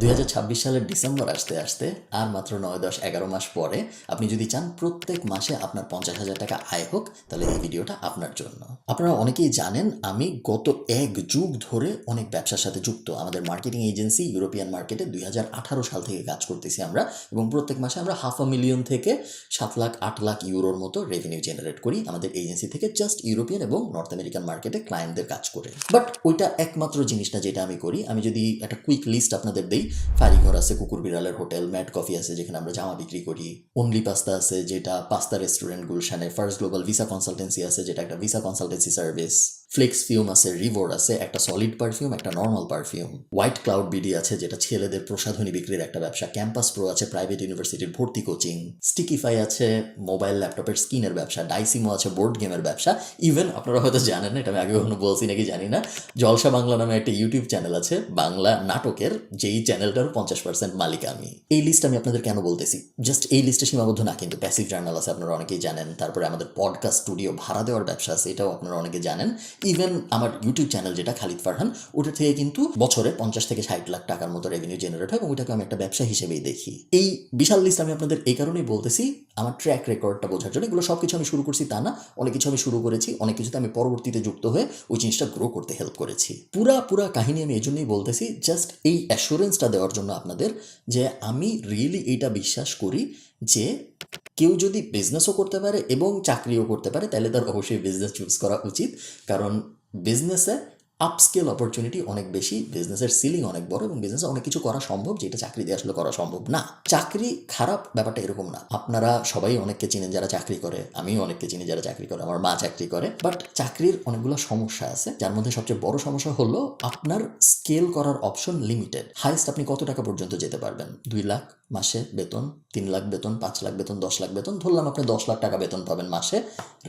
দুই হাজার ছাব্বিশ সালের ডিসেম্বর আসতে আসতে আর মাত্র নয় দশ এগারো মাস পরে আপনি যদি চান প্রত্যেক মাসে আপনার পঞ্চাশ হাজার টাকা আয় হোক, তাহলে এই ভিডিওটা আপনার জন্য। আপনারা অনেকেই জানেন, আমি গত এক যুগ ধরে অনেক ব্যবসার সাথে যুক্ত। আমাদের মার্কেটিং এজেন্সি ইউরোপিয়ান মার্কেটে দুই হাজার আঠারো সাল থেকে কাজ করতেছি আমরা এবং প্রত্যেক মাসে আমরা হাফ আ মিলিয়ন থেকে সাত লাখ, আট লাখ ইউরোর মতো রেভিনিউ জেনারেট করি। আমাদের এজেন্সি থেকে জাস্ট ইউরোপিয়ান এবং নর্থ আমেরিকান মার্কেটে ক্লায়েন্টদের কাজ করে। বাট ওইটা একমাত্র জিনিসটা যেটা আমি করি। আমি যদি একটা কুইক লিস্ট আপনাদের দেই ফারিঘর আছে, কুকুর বিড়ালের হোটেল, ম্যাট কফি আছে, যেখানে আমরা জামা বিক্রি করি। অনলি পাস্তা আছে, যেটা পাস্তা রেস্টুরেন্ট গুলশানে ফার্স্ট গ্লোবাল ভিসা কনসালটেন্সি আছে, যেটা একটা visa consultancy service flex fume আছে রিভোর আছে, একটা সলিড পারফিউম একটা normal perfume white cloud BD আছে, যেটা ছেলেদের প্রসাধনী বিক্রির একটা ব্যবসা। ক্যাম্পাস প্রো আছে প্রাইভেট ইউনিভার্সিটির ভর্তি কোচিং স্টিকিফাই আছে মোবাইল ল্যাপটপের স্ক্রিনের ব্যবসা। ডাইসিমো আছে বোর্ড গেমের ব্যবসা। ইভেন আপনারা হয়তো জানেন না, এটা আমি আগে কখনো বলছি নাকি জানি না, জলসা বাংলা নামে একটা ইউটিউব চ্যানেল আছে, বাংলা নাটকের, যেই চ্যানেলটার পঞ্চাশ পার্সেন্ট মালিক আমি। এই লিস্ট আমি আপনাদের কেন বলতেছি? জাস্ট এই লিস্টে সীমাবদ্ধ না, কিন্তু প্যাসিভ জার্নাল আছে, আপনারা অনেকেই জানেন। তারপরে আমাদের পডকাস্ট স্টুডিও ভাড়া দেওয়ার ব্যবসা আছে, এটাও আপনারা অনেকে জানেন। ইভেন আমার ইউটিউব চ্যানেল যেটা খালিদ ফারহান, ওটা থেকে কিন্তু বছরে পঞ্চাশ থেকে ষাট লাখ টাকার মতো রেভিনিউ জেনারেট হয় এবং ওইটাকে আমি একটা ব্যবসা হিসেবেই দেখি। এই বিশাল লিস্ট আমি আপনাদের এই কারণেই বলতেছি, আমার ট্র্যাক রেকর্ডটা বোঝার জন্য। এগুলো সব কিছু আমি শুরু করছি তা না, অনেক কিছু আমি শুরু করেছি, অনেক কিছুতে আমি পরবর্তীতে যুক্ত হয়ে ওই জিনিসটা গ্রো করতে হেল্প করেছি। পুরা পুরা কাহিনী আমি এই জন্যই বলতেছি জাস্ট এই অ্যাসুরেন্সটা দেওয়ার জন্য আপনাদের যে আমি রিয়েলি এইটা বিশ্বাস করি যে কেউ যদি বিজনেসও করতে পারে এবং চাকরিও করতে পারে, তাহলে তার অবশ্যই বিজনেস চুজ করা উচিত। কারণ বিজনেসে আপস্কেল অপরচুনিটি অনেক বেশি বিজনেসের সিলিং অনেক বড় এবং বিজনেসে অনেক কিছু করা সম্ভব যেটা চাকরি দিয়ে আসলে করা সম্ভব না। চাকরি খারাপ ব্যাপারটা এরকম না। আপনারা সবাই অনেককে চিনেন যারা চাকরি করে, আমিও অনেককে চিনি যারা চাকরি করে, আমার মা চাকরি করে। বাট চাকরির অনেকগুলো সমস্যা আছে, যার মধ্যে সবচেয়ে বড় সমস্যা হলো আপনার স্কেল করার অপশন লিমিটেড হাইস্ট আপনি কত টাকা পর্যন্ত যেতে পারবেন? দুই লাখ মাসে বেতন, তিন লাখ বেতন, পাঁচ লাখ বেতন, দশ লাখ বেতন, ধরলাম আপনি দশ লাখ টাকা বেতন পাবেন মাসে।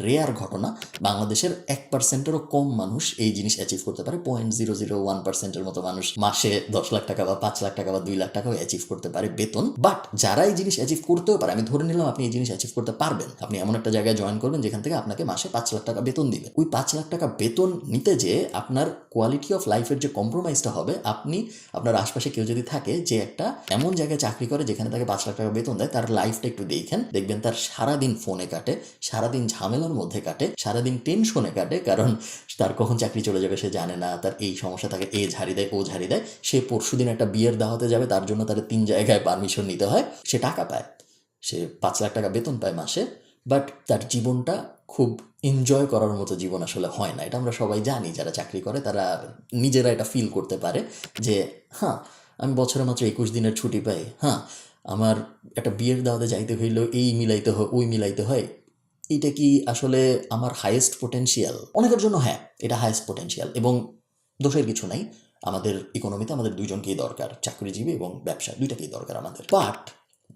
রেয়ার ঘটনা, বাংলাদেশের এক পার্সেন্টেরও কম মানুষ এই জিনিস অ্যাচিভ করতে পারে পয়েন্ট জিরো জিরো ওয়ান পার্সেন্টের মতো মানুষ মাসে দশ লাখ টাকা বা পাঁচ লাখ টাকা বা দুই লাখ টাকাও অ্যাচিভ করতে পারে বেতন। বাট যারা এই জিনিস অ্যাচিভ করতেও পারে, আমি ধরে নিলাম আপনি এই জিনিস অ্যাচিভ করতে পারবেন। আপনি এমন একটা জায়গায় জয়েন করবেন যেখান থেকে আপনাকে মাসে পাঁচ লাখ টাকা বেতন দিবে। ওই পাঁচ লাখ টাকা বেতন নিতে যে আপনার কোয়ালিটি অফ লাইফের যে কম্প্রোমাইজটা হবে, আপনি আপনার আশপাশে কেউ যদি থাকে যে একটা এমন জায়গায় চাকরি করে যেখানে তাকে পাঁচ লাখ টাকা বেতন দেয়, তার লাইফটা একটু দেখেন। দেখবেন তার সারাদিন ফোনে কাটে, সারাদিন ঝামেলার মধ্যে কাটে, সারাদিন টেনশনে কাটে, কারণ তার কখন চাকরি চলে যাবে সে জানে না তার এই সমস্যা থাকে এ ঝাড়ি দেয়, ও ঝাড়ি দেয়। সে পরশু দিন একটা বিয়ের দাওয়াতে যাবে, তার জন্য তার তিন জায়গায় পারমিশন নিতে হয়। সে টাকা পায়। সে পাঁচ লাখ টাকা বেতন পায় মাসে। বাট তার জীবনটা খুব এনজয় করার মতো জীবন আসলে হয় না। এটা আমরা সবাই জানি। যারা চাকরি করে, তারা নিজেরা এটা ফিল করতে পারে যে হ্যাঁ আমি বছরে মাত্র একুশ দিনের ছুটি পাই। হ্যাঁ আমার একটা বিয়ের দাওয়াতে যাইতে হইলেও এই মিলাইতে হয়, ওই মিলাইতে হয়। এটা কি আসলে আমার হাইয়েস্ট পোটেন্সিয়াল অনেকের জন্য হ্যাঁ এটা হাইয়েস্ট পোটেন্সিয়াল এবং দোষের কিছু নাই। আমাদের ইকোনমিতে আমাদের দুইজনকেই দরকার, চাকরিজীবী এবং ব্যবসা, দুইটাকেই দরকার আমাদের। বাট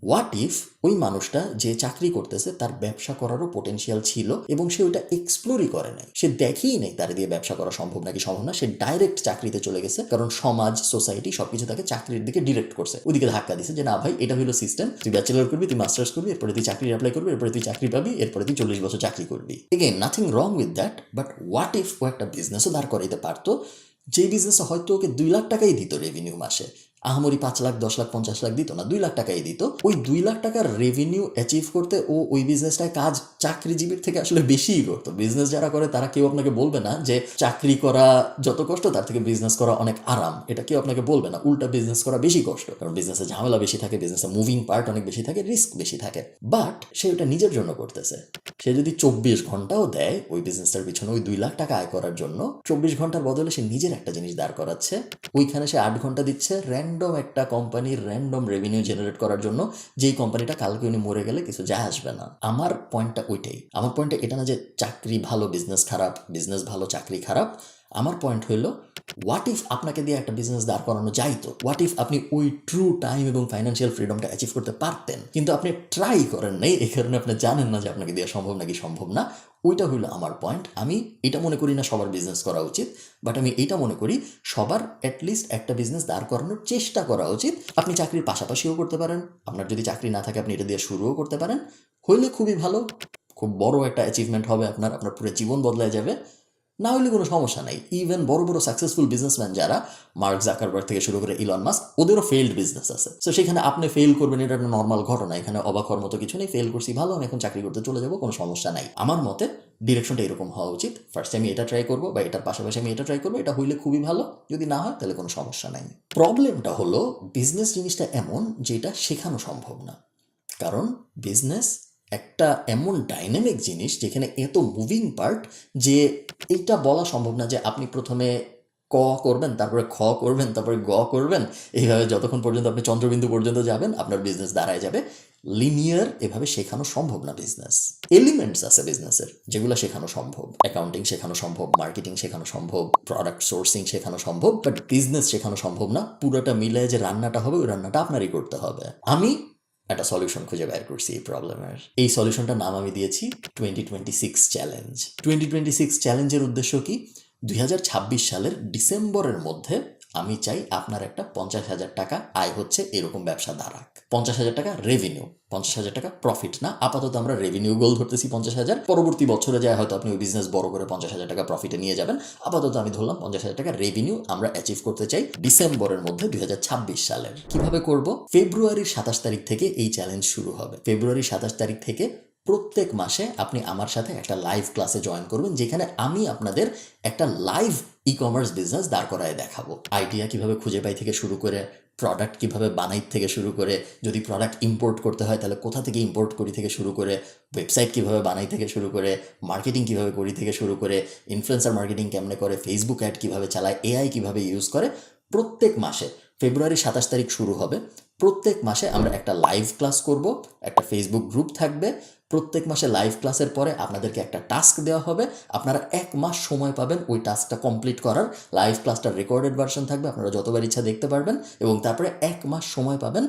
হোয়াট ইফ ওই মানুষটা যে চাকরি করতেছে তার ব্যবসা করারও পোটেনশিয়াল ছিল এবং সে ওইটা এক্সপ্লোরই করে নাই? সে দেখেই নেই তার দিয়ে ব্যবসা করা সম্ভব নাকি সম্ভব না। সে ডাইরেক্ট চাকরিতে চলে গেছে কারণ সমাজ সোসাইটি সবকিছু তাকে চাকরির দিকে ডিরেক্ট করছে। ওইদিকে ধাক্কা দিছে যে, না ভাই, এটা হলো সিস্টেম তুই ব্যাচেলর করবি, তুই মাস্টার্স করবি, এরপরে তুই চাকরি অ্যাপ্লাই করবি, এরপরে তুই চাকরি পাবি, এরপরে তুই চল্লিশ বছর চাকরি করবি। Again nothing wrong with that but what if ও একটা বিজনেসও দাঁড় করাইতে পারতো? যে বিজনেসে হয়তো ওকে দুই লাখ টাকাই দিত রেভিনিউ মাসে। আহামরি পাঁচ লাখ, দশ লাখ, পঞ্চাশ লাখ দিত না, দুই লাখ টাকাই দিত। ওই দুই লাখ টাকার রেভিনিউ অ্যাচিভ করতে ও ওই বিজনেসটায় কাজ চাকরিজীবীর থেকে আসলে বেশিই করতো। বিজনেস যারা করে, তারা কেউ আপনাকে বলবে না যে চাকরি করা যত কষ্ট, তার থেকে বিজনেস করা অনেক আরাম। এটা কেউ আপনাকে বলবে না। উল্টা বিজনেস করা বেশি কষ্ট, কারণ বিজনেসে ঝামেলা বেশি থাকে বিজনেসে মুভিং পার্ট অনেক বেশি থাকে রিস্ক বেশি থাকে। বাট সে ওটা নিজের জন্য করতেছে। সে যদি চব্বিশ ঘন্টাও দেয়, ওই বিজনেসটার পিছনে ওই দুই লাখ টাকা আয় করার জন্য, চব্বিশ ঘণ্টার বদলে সে নিজের একটা জিনিস দাঁড় করাচ্ছে। ওইখানে সে আট ঘণ্টা দিচ্ছে র্যান্ডম একটা কোম্পানির র্যান্ডম রেভিনিউ জেনারেট করার জন্য যেই কোম্পানিটা কালকে উনি মরে গেলে কিছু যায় আসবে না। আমার পয়েন্টটা ওইটাই। আমার পয়েন্টটা এটা না যে চাকরি ভালো বিজনেস খারাপ বিজনেস ভালো, চাকরি খারাপ আমার পয়েন্ট হইল হোয়াট ইফ আপনাকে দিয়ে একটা বিজনেস দাঁড় করানো যাইতো হোয়াট ইফ আপনি ওই ট্রু টাইম এবং ফাইন্যান্সিয়াল ফ্রিডমটা অ্যাচিভ করতে পারতেন? কিন্তু আপনি ট্রাই করেন নাই, এই কারণে আপনি জানেন না যে আপনাকে দেওয়া সম্ভব নাকি সম্ভব না। ওইটা হইল আমার পয়েন্ট আমি এটা মনে করি না সবার বিজনেস করা উচিত বাট আমি এটা মনে করি সবার অ্যাটলিস্ট একটা বিজনেস দাঁড় করানোর চেষ্টা করা উচিত। আপনি চাকরির পাশাপাশিও করতে পারেন। আপনার যদি চাকরি না থাকে, আপনি এটা দিয়ে শুরুও করতে পারেন। হইলে খুবই ভালো, খুব বড় একটা অ্যাচিভমেন্ট হবে আপনার আপনার পুরো জীবন বদলায় যাবে। না হলে কোনো সমস্যা নাই। ইভেন বড় বড় সাকসেসফুল বিজনেসম্যান যারা মার্ক জাকারবার্গ থেকে শুরু করে ইলন মাস্ক ওদেরও ফেইল্ড বিজনেস আছে। তো সেখানে আপনি ফেল করবেন, এটা একটা নর্মাল ঘটনা। এখানে অবাক হওয়ার মতো কিছু নেই ফেল করছি, ভালো, আমি এখন চাকরি করতে চলে যাব, কোনো সমস্যা নাই। আমার মতে ডিরেকশনটা এরকম হওয়া উচিত। ফার্স্ট আমি এটা ট্রাই করব বা এটার পাশাপাশি আমি এটা ট্রাই করব, এটা হইলে খুবই ভালো। যদি না হয়, তাহলে কোনো সমস্যা নাই। প্রবলেমটা হলো বিজনেস জিনিসটা এমন, যেটা শেখানো সম্ভব না। কারণ বিজনেস একটা এমন ডাইনামিক জিনিস যেখানে এত মুভিং পার্ট যে এইটা বলা সম্ভব না যে আপনি প্রথমে ক করবেন, তারপরে খ করবেন, তারপরে গ করবেন। এইভাবে যতক্ষণ পর্যন্ত আপনি চন্দ্রবিন্দু পর্যন্ত যাবেন, আপনার বিজনেস দাঁড়ায় যাবে। লিনিয়ার এভাবে শেখানো সম্ভব না বিজনেস এলিমেন্টস আছে বিজনেসের যেগুলো শেখানো সম্ভব। অ্যাকাউন্টিং শেখানো সম্ভব মার্কেটিং শেখানো সম্ভব প্রোডাক্ট সোর্সিং শেখানো সম্ভব বাট বিজনেস শেখানো সম্ভব না। পুরোটা মিলে যে রান্নাটা হবে, ওই রান্নাটা আপনারই করতে হবে। আমি একটা সলিউশন খুঁজে বের করছি এই প্রবলেমের এই সলিউশনটার নাম আমি দিয়েছি twenty twenty six challenge twenty twenty six চ্যালেঞ্জের উদ্দেশ্য কি? দুই হাজার ছাব্বিশ সালের ডিসেম্বরের মধ্যে আমি চাই আপনার একটা পঞ্চাশ হাজার টাকা আয় হচ্ছে এরকম ব্যবসা দাঁড়াক পঞ্চাশ হাজার টাকা রেভিনিউ পঞ্চাশ হাজার টাকা প্রফিট না। আপাতত আমরা রেভিনিউ গোল ধরতেছি পঞ্চাশ হাজার। পরবর্তী বছরে যায় হয়তো আপনি ওই বিজনেস বড় করে পঞ্চাশ হাজার টাকা প্রফিটে নিয়ে যাবেন। আপাতত আমি ধরলাম পঞ্চাশ হাজার টাকা রেভিনিউ আমরা অ্যাচিভ করতে চাই ডিসেম্বরের মধ্যে দুই হাজার ছাব্বিশ সালের। কীভাবে করব? ফেব্রুয়ারির সাতাশ তারিখ থেকে এই চ্যালেঞ্জ শুরু হবে। ফেব্রুয়ারির সাতাশ তারিখ থেকে প্রত্যেক মাসে আপনি আমার সাথে একটা লাইভ ক্লাসে জয়েন করবেন, যেখানে আমি আপনাদের একটা লাইভ ই কমার্স বিজনেস দাঁড় করায় দেখাবো। আইডিয়া কীভাবে খুঁজে পাই থেকে শুরু করে প্রোডাক্ট কীভাবে বানাই থেকে শুরু করে, যদি প্রোডাক্ট ইম্পোর্ট করতে হয় তাহলে কোথা থেকে ইম্পোর্ট করি থেকে শুরু করে ওয়েবসাইট কীভাবে বানাই থেকে শুরু করে মার্কেটিং কীভাবে করি থেকে শুরু করে ইনফ্লুয়েন্সার মার্কেটিং কেমনে করে ফেসবুক অ্যাড কীভাবে চালায় এআই কীভাবে ইউজ করে, প্রত্যেক মাসে, ফেব্রুয়ারি সাতাশ তারিখ শুরু হবে। প্রত্যেক মাসে আমরা একটা লাইভ ক্লাস করব, একটা ফেসবুক গ্রুপ থাকবে। প্রত্যেক মাসে লাইভ ক্লাসের পরে আপনাদেরকে একটা টাস্ক দেওয়া হবে। আপনারা এক মাস সময় পাবেন ওই টাস্কটা কমপ্লিট করার। লাইভ ক্লাসটার রেকর্ডেড ভার্সন থাকবে, আপনারা যতবার ইচ্ছা দেখতে পারবেন। এবং তারপরে এক মাস সময় পাবেন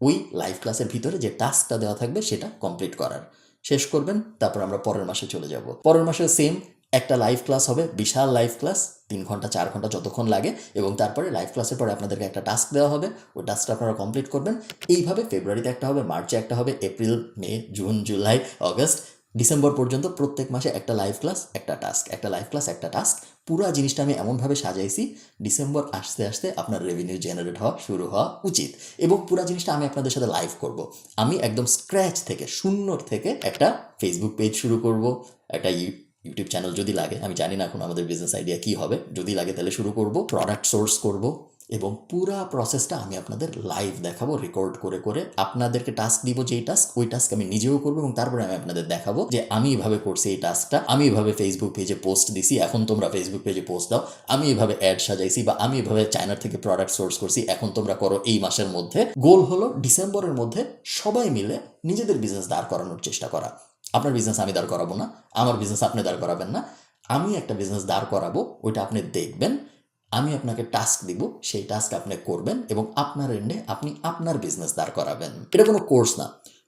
ওই লাইভ ক্লাসের ভিতরে যে টাস্কটা দেওয়া থাকবে সেটা কমপ্লিট করার। শেষ করবেন, তারপর আমরা পরের মাসে চলে যাব। পরের মাসে সেম একটা লাইভ ক্লাস হবে, বিশাল লাইভ ক্লাস তিন ঘণ্টা, চার ঘণ্টা যতক্ষণ লাগে এবং তারপরে লাইভ ক্লাসের পরে আপনাদেরকে একটা টাস্ক দেওয়া হবে, ওই টাস্কটা আপনারা কমপ্লিট করবেন। এইভাবে ফেব্রুয়ারিতে একটা হবে মার্চে একটা হবে April May June July August December পর্যন্ত প্রত্যেক মাসে একটা লাইভ ক্লাস একটা টাস্ক একটা লাইভ ক্লাস একটা টাস্ক পুরো জিনিসটা আমি এমনভাবে সাজাইছি ডিসেম্বর আসতে আসতে আপনার রেভিনিউ জেনারেট হওয়া শুরু হওয়া উচিত এবং পুরো জিনিসটা আমি আপনাদের সাথে লাইভ করব। আমি একদম স্ক্র্যাচ থেকে, শূন্যর থেকে একটা ফেসবুক পেজ শুরু করব, একটা ইউটিউব চ্যানেল যদি লাগে, আমি জানি না এখন আমাদের বিজনেস আইডিয়া কি হবে, যদি লাগে তাহলে শুরু করব প্রোডাক্ট সোর্স করব এবং পুরা প্রসেসটা আমি আপনাদের লাইভ দেখাবো রেকর্ড করে করে আপনাদেরকে টাস্ক দিব যেই টাস্ক ওই টাস্ক আমি নিজেও করব এবং তারপরে আমি আপনাদের দেখাবো যে আমি এভাবে করছি এই টাস্কটা আমি এভাবে ফেসবুক পেজে পোস্ট দিছি, এখন তোমরা ফেসবুক পেজে পোস্ট দাও, আমি এভাবে অ্যাড সাজাইছি বা আমি এভাবে চায়নার থেকে প্রোডাক্ট সোর্স করছি, এখন তোমরা করো এই মাসের মধ্যে। গোল হলো ডিসেম্বরের মধ্যে সবাই মিলে নিজেদের বিজনেস দাঁড় করানোর চেষ্টা করা। আপনার বিজনেস আমি দাঁড় করাবো না, আমার বিজনেস আপনি দাঁড় করাবেন না, আমি একটা বিজনেস দাঁড় করাবো, ওইটা আপনি দেখবেন, আমি আপনাকে টাস্ক দিব, সেই টাস্ক আপনি করবেন এবং আপনার এন্ডে আপনি আপনার বিজনেস দাঁড় করাবেন। এটা কোনো কোর্স না,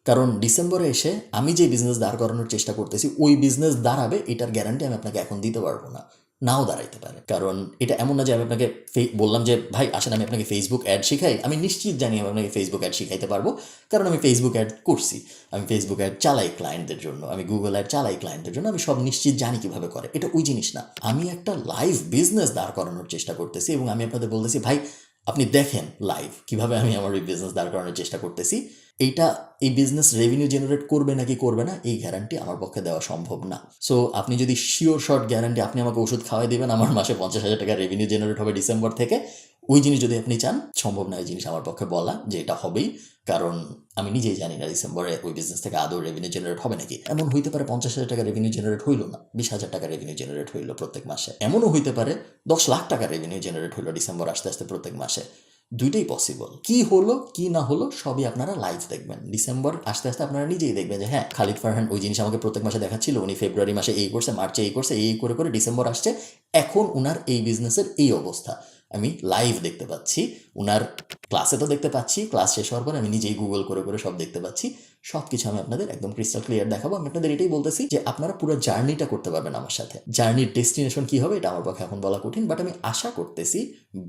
কারণ ডিসেম্বরে এসে আমি যে বিজনেস দাঁড় করানোর চেষ্টা করতেছি, ওই বিজনেস দাঁড়াবে, এটার গ্যারান্টি আমি আপনাকে এখন দিতে পারব না। নাও দাঁড়াইতে পারে। কারণ এটা এমন না যে আমি আপনাকে বললাম যে, ভাই আসলে আমি আপনাকে ফেসবুক অ্যাড শিখাই। আমি নিশ্চিত জানি আমি আপনাকে ফেসবুক অ্যাড শিখাইতে পারব। কারণ আমি ফেসবুক অ্যাড করছি। আমি ফেসবুক অ্যাড চালাই ক্লায়েন্টদের জন্য। আমি গুগল অ্যাড চালাই ক্লায়েন্টদের জন্য। আমি সব নিশ্চিত জানি কীভাবে করে। এটা ওই জিনিস না। আমি একটা লাইভ বিজনেস দাঁড় করানোর চেষ্টা করতেছি এবং আমি আপনাদের বলতেছি, ভাই আপনি দেখেন লাইভ কীভাবে আমি আমার এই বিজনেস দাঁড় করানোর চেষ্টা করতেছি। এইটা, এই বিজনেস রেভিনিউ জেনারেট করবে নাকি করবে না, এই গ্যারান্টি আমার পক্ষে দেওয়া সম্ভব না। সো আপনি যদি শিওর শর্ট গ্যারান্টি আপনি আমাকে ওষুধ খাওয়াই দেবেন, আমার মাসে পঞ্চাশ হাজার টাকা রেভিনিউ জেনারেট হবে ডিসেম্বর থেকে। ওই জিনিস যদি আপনি চান, সম্ভব না এই জিনিস আমার পক্ষে বলা যে এটা হবেই। কারণ আমি নিজেই জানি না ডিসেম্বরে ওই বিজনেস থেকে আদৌ রেভিনিউ জেনারেট হবে নাকি। এমন হইতে পারে পঞ্চাশ হাজার টাকা রেভিনিউ জেনারেট হইল না, বিশ হাজার টাকা রেভিনিউ জেনারেট হইল প্রত্যেক মাসে। এমনও হইতে পারে দশ লাখ টাকা রেভিনিউ জেনারেট হইল ডিসেম্বর আস্তে আস্তে প্রত্যেক মাসে। দুইটাই পসিবল কি হলো, কি না হলো, সবই আপনারা লাইভ দেখবেন। ডিসেম্বর আস্তে আস্তে আপনারা নিজেই দেখবেন যে হ্যাঁ খালিদ ফারহান ওই জিনিস আমাকে প্রত্যেক মাসে দেখাচ্ছিল, উনি ফেব্রুয়ারি মাসে এই করছে, মার্চে এই করছে, এই করে করে ডিসেম্বর আসছে। এখন উনার এই বিজনেসের এই অবস্থা। আমি লাইভ দেখতে পাচ্ছি, উনার ক্লাসে তো দেখতে পাচ্ছি ক্লাস শেষ হওয়ার পর আমি নিজেই গুগল করে করে সব দেখতে পাচ্ছি। সব কিছু আমি আপনাদের একদম ক্রিস্টাল ক্লিয়ার দেখাবো। আমি আপনাদের এটাই বলতেছি যে আপনারা পুরো জার্নিটা করতে পারবেন আমার সাথে। জার্নির ডেস্টিনেশন কি হবে এটা আমার পক্ষে এখন বলা কঠিন বাট আমি আশা করতেছি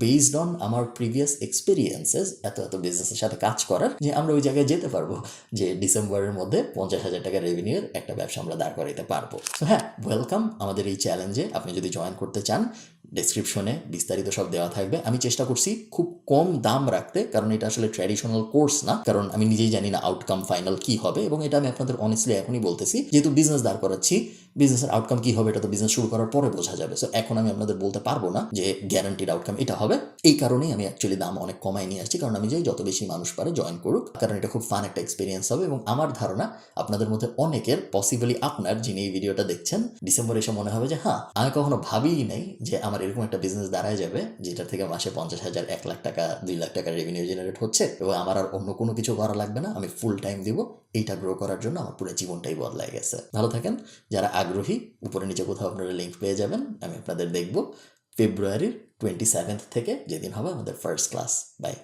বেসড অন আমার প্রিভিয়াস এক্সপিরিয়েন্সেস এত এত বিজনেসের সাথে কাজ করার, যে আমরা ওই জায়গায় যেতে পারব, যে ডিসেম্বরের মধ্যে পঞ্চাশ হাজার টাকা রেভিনিউর একটা ব্যবসা আমরা দাঁড় করাইতে পারব। হ্যাঁ ওয়েলকাম আমাদের এই চ্যালেঞ্জে আপনি যদি জয়েন করতে চান ডেসক্রিপশনে বিস্তারিত সব দেওয়া থাকবে। আমি চেষ্টা করছি খুব কম দাম রাখতে, কারণ এটা আসলে ট্র্যাডিশনাল কোর্স না। কারণ আমি নিজেই জানি না আউটকাম ফাইনাল কি হবে, এবং এটা আমি আপনাদের অনেস্টলি এখনই বলতেছি। যেহেতু বিজনেস দাঁড় করাচ্ছি বিজনেসের আউটকাম কি হবে, এটা তো বিজনেস শুরু করার পরে বোঝা যাবে। সো এখন আমি আপনাদের বলতে পারব না যে গ্যারান্টিড আউটকাম এটা হবে। এই কারণেই আমি অ্যাকচুয়ালি দাম অনেক কমাই নিয়ে আসছি, কারণ আমি চাই যত বেশি মানুষ পারে জয়েন করুক, কারণ এটা খুব ফান একটা এক্সপিরিয়েন্স হবে এবং আমার ধারণা আপনাদের মধ্যে অনেকের পসিবলি আপনার যিনি এই ভিডিওটা দেখছেন ডিসেম্বর এসে মনে হবে যে হ্যাঁ আমি কখনো ভাবিই নাই যে আমার এরকম একটা বিজনেস দাঁড়ায় যাবে যেটা থেকে মাসে পঞ্চাশ হাজার, এক লাখ টাকা, দুই লাখ টাকা রেভিনিউ জেনারেট হচ্ছে এবং আমার আর অন্য কোনো কিছু করা লাগবে না, আমি ফুল টাইম দিব। এইটা গ্রো করার জন্য আমার পুরো জীবনটাই বদলায় গেছে। ভালো থাকেন। যারা আগ্রহী, উপরে নিচে কোথাও আপনারা লিঙ্ক পেয়ে যাবেন, আমি আপনাদের দেখব ফেব্রুয়ারির টোয়েন্টি সেভেন্থ থেকে যেদিন হবে আমাদের ফার্স্ট ক্লাস বাই